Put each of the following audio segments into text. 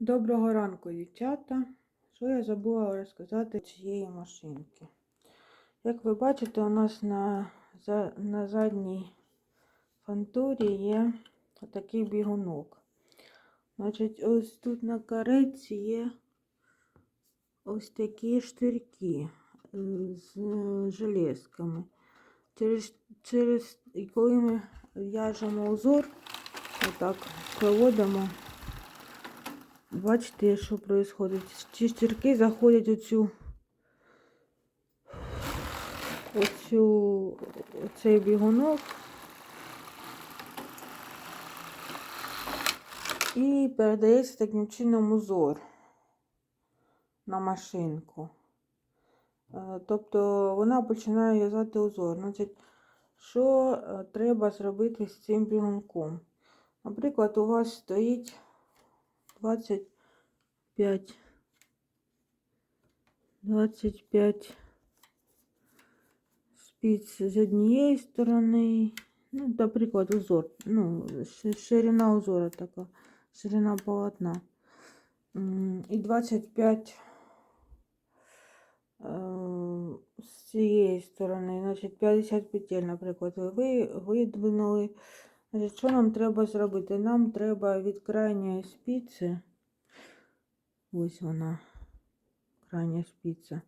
Доброго ранку, дівчата. Що я забула розказати цієї машинки? Як ви бачите, у нас на, на задній фантурі є отакий бігунок. Значить, ось тут на кареці є ось такі штирки е, з е, железками. Через, через, і коли ми в'яжемо узор, отак проводимо. Бачите, що відбувається? Ці штирки заходять у цю, оцю, оцей бігунок і передається таким чином узор на машинку. Е, Тобто вона починає в'язати узор. Значить, що е, треба зробити з цим бігунком? Наприклад, у вас стоїть 25 25 спиць з однієї сторони, ну, наприклад, узор, ну, ширина узора така, ширина полотна. І 25 е, з цієї сторони, значить 50 петель, наприклад, ви видвинули. Що нам треба зробити? Нам треба від крайньої спиці, ось вона, крайня спиця,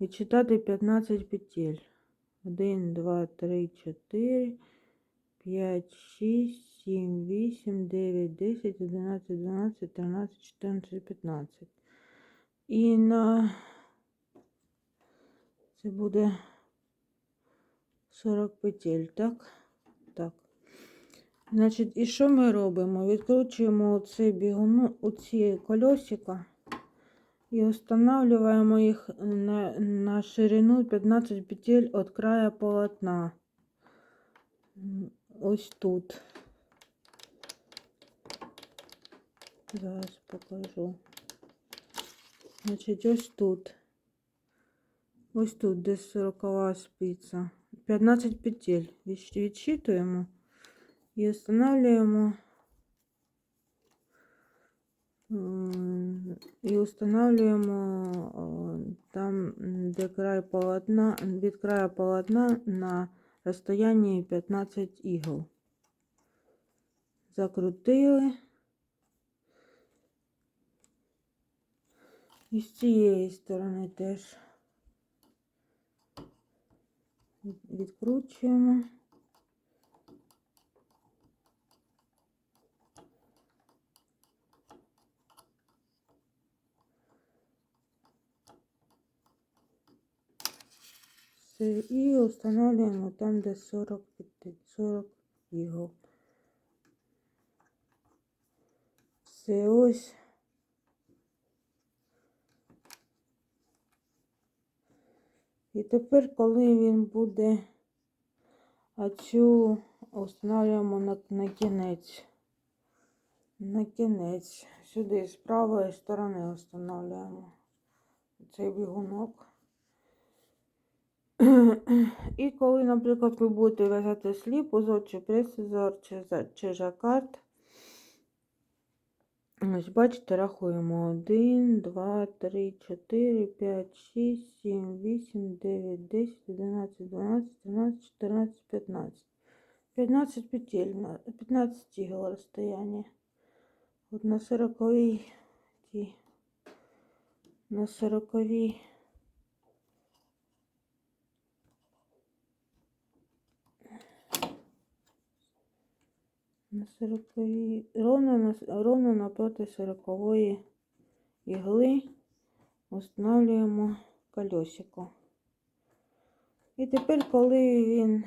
відчитати 15 петель. 1, 2, 3, 4, 5, 6, 7, 8, 9, 10, 11, 12, 13, 14, 15. І на це буде 40 петель? Так. Значить, і що ми робимо? Відкручуємо оці бігуну, оці колесика і встановлюємо їх на, на ширину 15 петель від краю полотна. Ось тут. Зараз покажу. Значить, ось тут. Ось тут, де 40 спиця. 15 петель. Відчитуємо. І встановлюємо і встановлюємо там, м, де край полотна, від краю полотна на розстоянні 15 ігл. Закрутили. І з цієї сторони теж від- відкручуємо. Все, і встановлюємо там, де 40, п'яти- 40 ігл. Все ось. І тепер, коли він буде, а цю встановлюємо на, на кінець. На кінець. Сюди з правої сторони встановлюємо цей бігунок. І коли, наприклад, ви будете в'язати сліп, узор чи пресизор, чи, чи жакард, ось бачите, рахуємо 1, 2, 3, 4, 5, 6, 7, 8, 9, 10, 11, 12, 13, 14, 15. 15 петель, на- 15 игл расстояние. Вот на 40 ті, на 40 на 40 ровно, ровно напроти 40 ігли встановлюємо колесико. І тепер, коли він,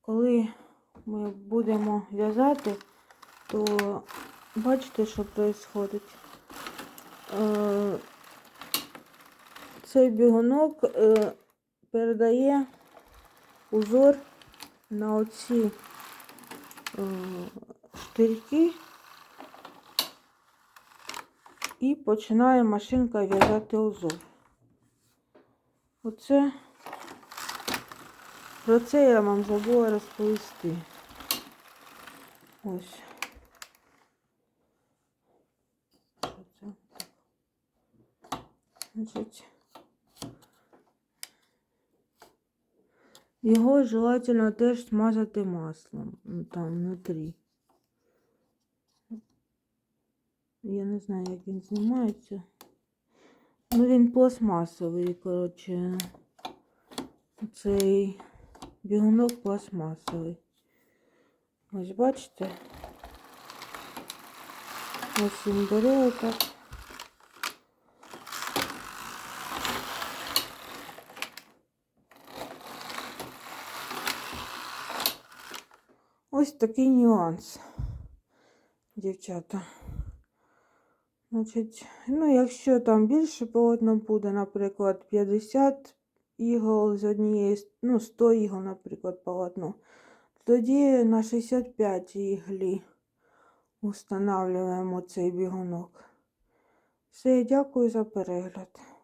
коли ми будемо в'язати, то бачите, що відбувається. Е, Цей бігунок е, передає узор на оці Е, штирки і починає машинка в'язати узор. Оце про це я вам забула розповісти. Ось. Значить. Його желательно теж смазати маслом ну, там внутрі. Я не знаю, як він знімається. Ну, він пластмасовий, коротше. Цей бігунок пластмасовий. Ось бачите? Ось він бере отак. Ось такий нюанс, дівчата. Значить, ну, якщо там більше полотно буде, наприклад, 50 ігол з однієї, ну, 100 ігол, наприклад, полотно, тоді на 65 іглі встановлюємо цей бігунок. Все, дякую за перегляд.